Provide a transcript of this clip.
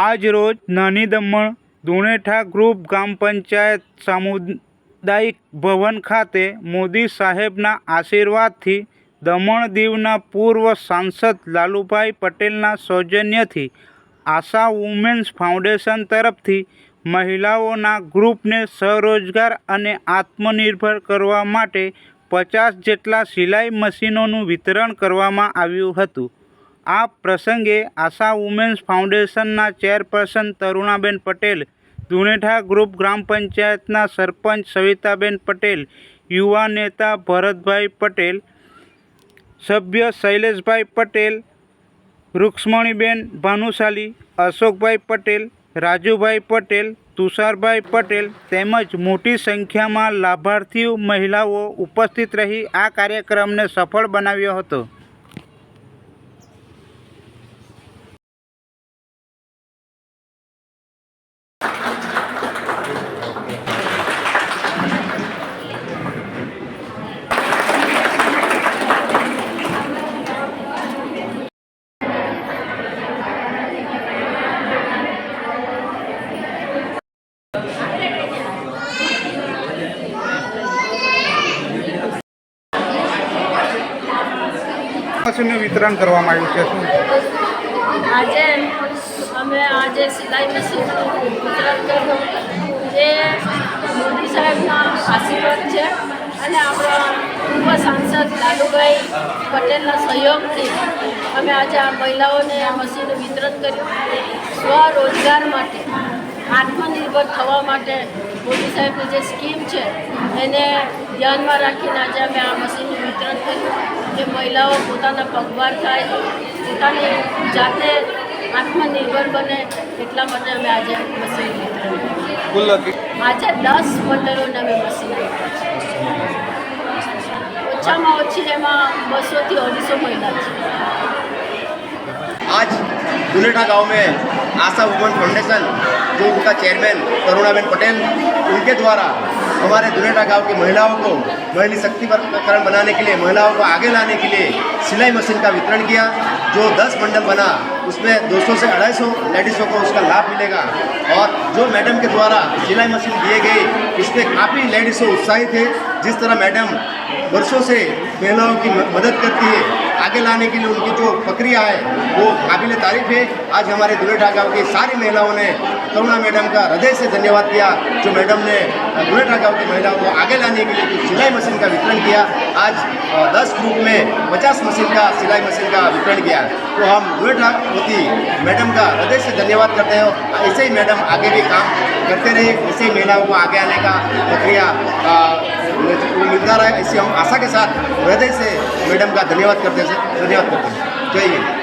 આજ રોજ નાની દમણ દુણેઠા ગ્રુપ ગ્રામ પંચાયત સામુદાયિક ભવન ખાતે મોદી સાહેબના આશીર્વાદથી દમણ દીવના પૂર્વ સાંસદ લાલુભાઈ પટેલના સૌજન્યથી આશા વુમેન્સ ફાઉન્ડેશન તરફથી મહિલાઓના ગ્રુપને સ્વરોજગાર અને આત્મનિર્ભર કરવા માટે પચાસ જેટલા સિલાઈ મશીનોનું વિતરણ કરવામાં આવ્યું હતું. આ પ્રસંગે આશા વુમેન્સ ફાઉન્ડેશનના ચેરપર્સન તરુણાબેન પટેલ દુણેઠા ગ્રુપ ગ્રામ પંચાયતના સરપંચ સવિતાબેન પટેલ, યુવા નેતા ભરતભાઈ પટેલ, સભ્ય શૈલેષભાઈ પટેલ, રૂક્ષ્મણીબેન ભાનુશાલી, અશોકભાઈ પટેલ, રાજુભાઈ પટેલ, તુષારભાઈ પટેલ તેમજ મોટી સંખ્યામાં લાભાર્થીઓ, મહિલાઓ ઉપસ્થિત રહી આ કાર્યક્રમને સફળ બનાવ્યો હતો. મશીનનું વિતરણ કરવામાં આવ્યું છે, શું? આજે અમે આજે સિલાઈ મશીનનું વિતરણ કર્યું. એ મોદી સાહેબના આશીર્વાદ છે અને આપણા પૂર્વ સાંસદ લાલુભાઈ પટેલના સહયોગથી અમે આજે આ મહિલાઓને આ મશીનનું વિતરણ કર્યું. સ્વરોજગાર માટે, આત્મનિર્ભર થવા માટે મોદી સાહેબની જે સ્કીમ છે, એને ધ્યાનમાં રાખીને આજે અમે આ મશીનનું વિતરણ કર્યું કે મહિલાઓ પોતાના પગભાર થાય પોતાની જાતે આત્મનિર્ભર બને એટલા માટે અમે આજે મશીન વિતરણ કર્યું કુલ આજે દસ મંડળોને અમે મશીન આપ્યા છે ઓછામાં ઓછી એમાં બસોથી અઢીસો મહિલા છે आज दुलेठा गांव में आशा वुमन फाउंडेशन जो उनका चेयरमैन करुणाबेन पटेल उनके द्वारा हमारे दुलेठा गांव की महिलाओं को महिला शक्तिकरण बनाने के लिए महिलाओं को आगे लाने के लिए सिलाई मशीन का वितरण किया जो 10 मंडल बना उसमें 200 से 250 लेडीज़ों को उसका लाभ मिलेगा। और जो मैडम के द्वारा सिलाई मशीन दिए गए, इसमें काफ़ी लेडीज़ उत्साहित है जिस तरह मैडम वर्षों से महिलाओं की मदद करती है, आगे लाने के लिए उनकी जो प्रक्रिया है, वो काबिल तारीफ़ है। आज हमारे दुलेठा गाँव की सारी महिलाओं ने करुणा मैडम का हृदय से धन्यवाद किया, जो मैडम ने दुलेठा गाँव की महिलाओं को आगे लाने के लिए जो सिलाई मशीन का वितरण किया। आज दस ग्रुप में पचास मशीन का सिलाई मशीन का वितरण किया। तो हम दुलेठा होती मैडम का हृदय से धन्यवाद करते हैं ऐसे ही मैडम आगे भी काम करते रहे ऐसे ही महिलाओं को आगे आने का प्रक्रिया अ, वो मिलता रहे ऐसी हम आशा के साथ हृदय से मैडम का धन्यवाद करते हैं धन्यवाद करते हैं जय हिंद